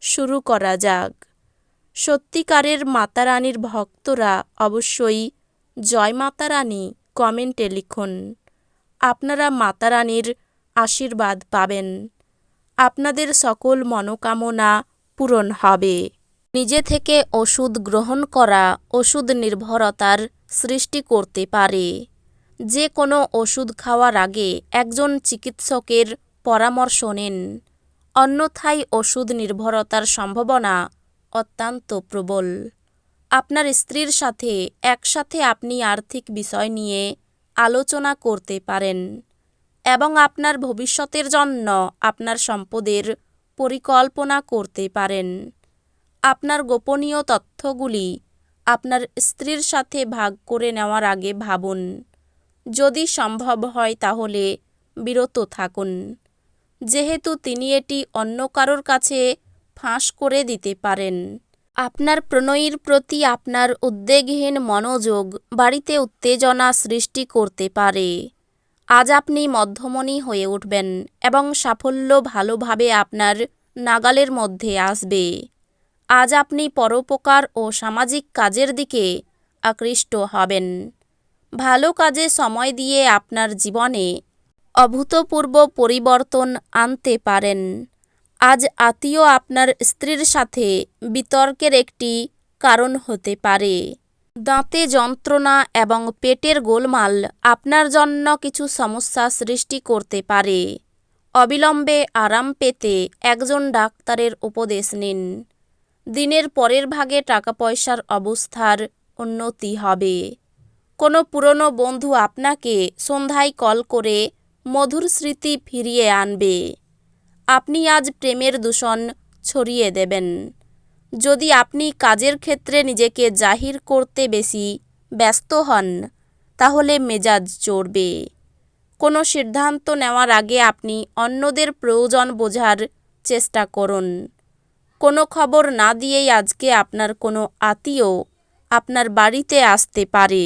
শুরু করা যাক। সত্যিকারের মাতারানীর ভক্তরা অবশ্যই জয় মাতারানী কমেন্টে লিখুন। আপনারা মাতারানীর আশীর্বাদ পাবেন। আপনাদের সকল মনোকামনা পূরণ হবে। নিজে থেকে ওষুধ গ্রহণ করা ওষুধ নির্ভরতার সৃষ্টি করতে পারে। যে কোনো ওষুধ খাওয়ার আগে একজন চিকিৎসকের পরামর্শ নিন। অন্যথায় ওষুধ নির্ভরতার সম্ভাবনা অত্যন্ত প্রবল। আপনার স্ত্রীর সাথে, একসাথে আপনি আর্থিক বিষয় নিয়ে আলোচনা করতে পারেন এবং আপনার ভবিষ্যতের জন্য আপনার সম্পদের পরিকল্পনা করতে পারেন। আপনার গোপনীয় তথ্যগুলি আপনার স্ত্রীর সাথে ভাগ করে নেওয়ার আগে ভাবুন। যদি সম্ভব হয় তাহলে বিরত থাকুন। যেহেতু তিনি এটি অন্য কারোর কাছে ফাঁস করে দিতে পারেন। আপনার প্রণয়ীর প্রতি আপনার উদ্বেগহীন মনোযোগ বাড়িতে উত্তেজনা সৃষ্টি করতে পারে। আজ আপনি মধ্যমণি হয়ে উঠবেন এবং সাফল্য ভালোভাবে আপনার নাগালের মধ্যে আসবে। আজ আপনি পরোপকার ও সামাজিক কাজের দিকে আকৃষ্ট হবেন। ভালো কাজে সময় দিয়ে আপনার জীবনে অভূতপূর্ব পরিবর্তন আনতে পারেন। আজ আত্মীয় আপনার স্ত্রীর সাথে বিতর্কের একটি কারণ হতে পারে। দাঁতে যন্ত্রণা এবং পেটের গোলমাল আপনার জন্য কিছু সমস্যা সৃষ্টি করতে পারে। অবিলম্বে আরাম পেতে একজন ডাক্তারের উপদেশ নিন। দিনের পরের ভাগে টাকা পয়সার অবস্থার উন্নতি হবে। কোনো পুরনো বন্ধু আপনাকে সন্ধ্যায় কল করে মধুর স্মৃতি ফিরিয়ে আনবে। আপনি আজ প্রেমের দূষণ ছড়িয়ে দেবেন। যদি আপনি কাজের ক্ষেত্রে নিজেকে জাহির করতে বেশি ব্যস্ত হন, তাহলে মেজাজ চড়বে। কোনো সিদ্ধান্ত নেওয়ার আগে আপনি অন্যদের প্রয়োজন বোঝার চেষ্টা করুন। কোনো খবর না দিয়েই আজকে আপনার কোনো আত্মীয় আপনার বাড়িতে আসতে পারে,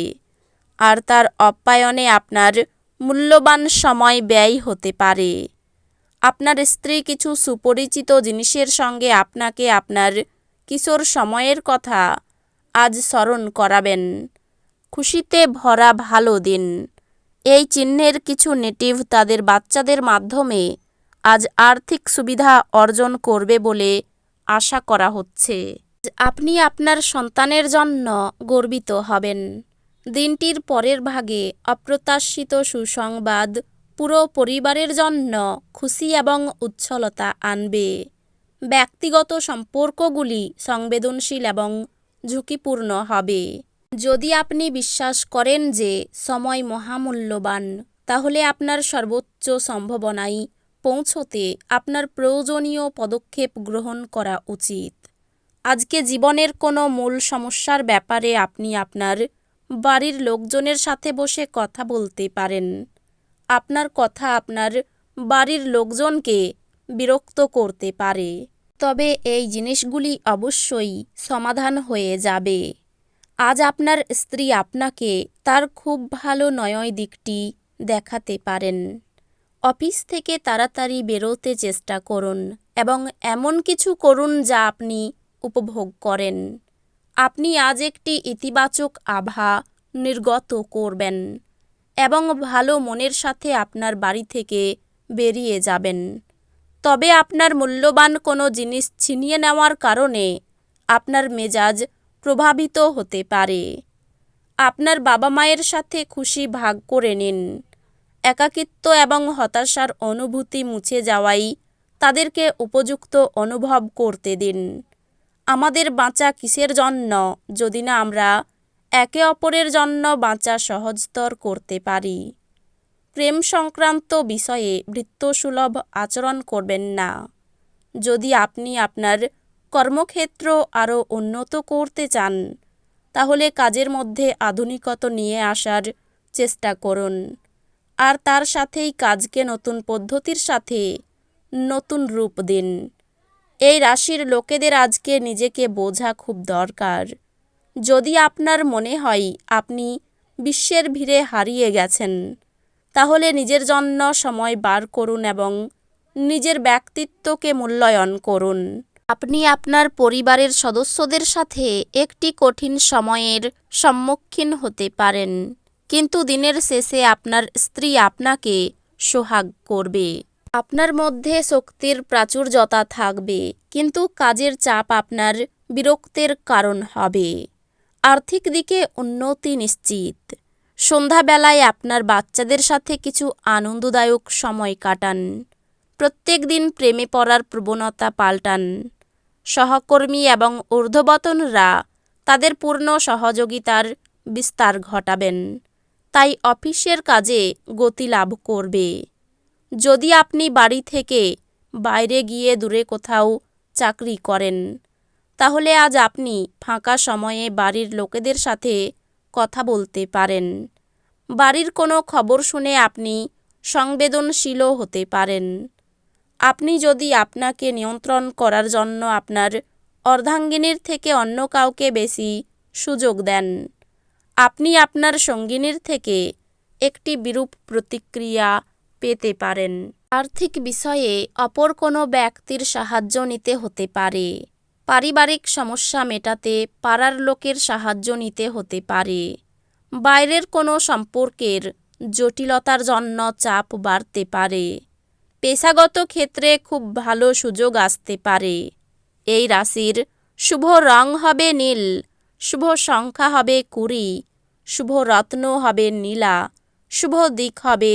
আর তার অপ্যায়নে আপনার মূল্যবান সময় ব্যয় হতে পারে। আপনার স্ত্রী কিছু সুপরিচিত জিনিসের সঙ্গে আপনাকে আপনার কিশোর সময়ের কথা আজ স্মরণ করাবেন। খুশিতে ভরা ভালো দিন। এই চিহ্নের কিছু নেটিভ তাদের বাচ্চাদের মাধ্যমে আজ আর্থিক সুবিধা অর্জন করবে বলে আশা করা হচ্ছে। আপনি আপনার সন্তানের জন্য গর্বিত হবেন। দিনটির পরের ভাগে অপ্রত্যাশিত সুসংবাদ, পুরো পরিবারের জন্য খুশি এবং উচ্ছলতা আনবে। ব্যক্তিগত সম্পর্কগুলি সংবেদনশীল এবং ঝুঁকিপূর্ণ হবে। যদি আপনি বিশ্বাস করেন যে সময় মহামূল্যবান, তাহলে আপনার সর্বোচ্চ সম্ভাবনায় পৌঁছতে আপনার প্রয়োজনীয় পদক্ষেপ গ্রহণ করা উচিত। আজকে জীবনের কোনো মূল সমস্যার ব্যাপারে আপনি আপনার বাড়ির লোকজনের সাথে বসে কথা বলতে পারেন। আপনার কথা আপনার বাড়ির লোকজনকে বিরক্ত করতে পারে। তবে এই জিনিসগুলি অবশ্যই সমাধান হয়ে যাবে। আজ আপনার স্ত্রী আপনাকে তার খুব ভালো নয় দিকটি দেখাতে পারেন। অফিস থেকে তাড়াতাড়ি বেরোতে চেষ্টা করুন এবং এমন কিছু করুন যা আপনি উপভোগ করেন। আপনি আজ একটি ইতিবাচক আভা নির্গত করবেন এবং ভালো মনের সাথে আপনার বাড়ি থেকে বেরিয়ে যাবেন। তবে আপনার মূল্যবান কোনো জিনিস ছিনিয়ে নেওয়ার কারণে আপনার মেজাজ প্রভাবিত হতে পারে। আপনার বাবা মায়ের সাথে খুশি ভাগ করে নিন। একাকিত্ব এবং হতাশার অনুভূতি মুছে যাওয়াই তাদেরকে উপযুক্ত অনুভব করতে দিন। আমাদের বাঁচা কিসের জন্য? যদি না আমরা একে অপরের জন্য বাঁচা সহজতর করতে পারি। প্রেম সংক্রান্ত বিষয়ে বৃত্তসুলভ আচরণ করবেন না। যদি আপনি আপনার কর্মক্ষেত্র আরও উন্নত করতে চান, তাহলে কাজের মধ্যে আধুনিকতা নিয়ে আসার চেষ্টা করুন। আর তার সাথেই কাজকে নতুন পদ্ধতির সাথে নতুন রূপ দিন। এই রাশির লোকেদের আজকে নিজেকে বোঝা খুব দরকার। যদি আপনার মনে হয় আপনি বিশ্বের ভিড়ে হারিয়ে গেছেন, তাহলে নিজের জন্য সময় বার করুন এবং নিজের ব্যক্তিত্বকে মূল্যায়ন করুন। আপনি আপনার পরিবারের সদস্যদের সাথে একটি কঠিন সময়ের সম্মুখীন হতে পারেন, কিন্তু দিনের শেষে আপনার স্ত্রী আপনাকে সোহাগ করবে। আপনার মধ্যে শক্তির প্রাচুর্যতা থাকবে, কিন্তু কাজের চাপ আপনার বিরক্তের কারণ হবে। আর্থিক দিকে উন্নতি নিশ্চিত। সন্ধ্যাবেলায় আপনার বাচ্চাদের সাথে কিছু আনন্দদায়ক সময় কাটান। প্রত্যেক দিন প্রেমে পড়ার প্রবণতা পাল্টান। সহকর্মী এবং ঊর্ধ্ববতনরা তাদের পূর্ণ সহযোগিতার বিস্তার ঘটাবেন। তাই অফিসের কাজে গতি লাভ করবে। যদি আপনি বাড়ি থেকে বাইরে গিয়ে দূরে কোথাও চাকরি করেন, তাহলে আজ আপনি ফাঁকা সময়ে বাড়ির লোকেদের সাথে কথা বলতে পারেন। বাড়ির কোনো খবর শুনে আপনি সংবেদনশীলও হতে পারেন। আপনি যদি আপনাকে নিয়ন্ত্রণ করার জন্য আপনার অর্ধাঙ্গিনীর থেকে অন্য কাউকে বেশি সুযোগ দেন, আপনি আপনার সঙ্গিনীর থেকে একটি বিরূপ প্রতিক্রিয়া পেতে পারেন। আর্থিক বিষয়ে অপর কোনো ব্যক্তির সাহায্য নিতে হতে পারে। পারিবারিক সমস্যা মেটাতে পাড়ার লোকের সাহায্য নিতে হতে পারে। বাইরের কোনো সম্পর্কের জটিলতার জন্য চাপ বাড়তে পারে। পেশাগত ক্ষেত্রে খুব ভালো সুযোগ আসতে পারে। এই রাশির শুভ রং হবে নীল, শুভ সংখ্যা হবে কুড়ি, শুভ রত্ন হবে নীলা, শুভ দিক হবে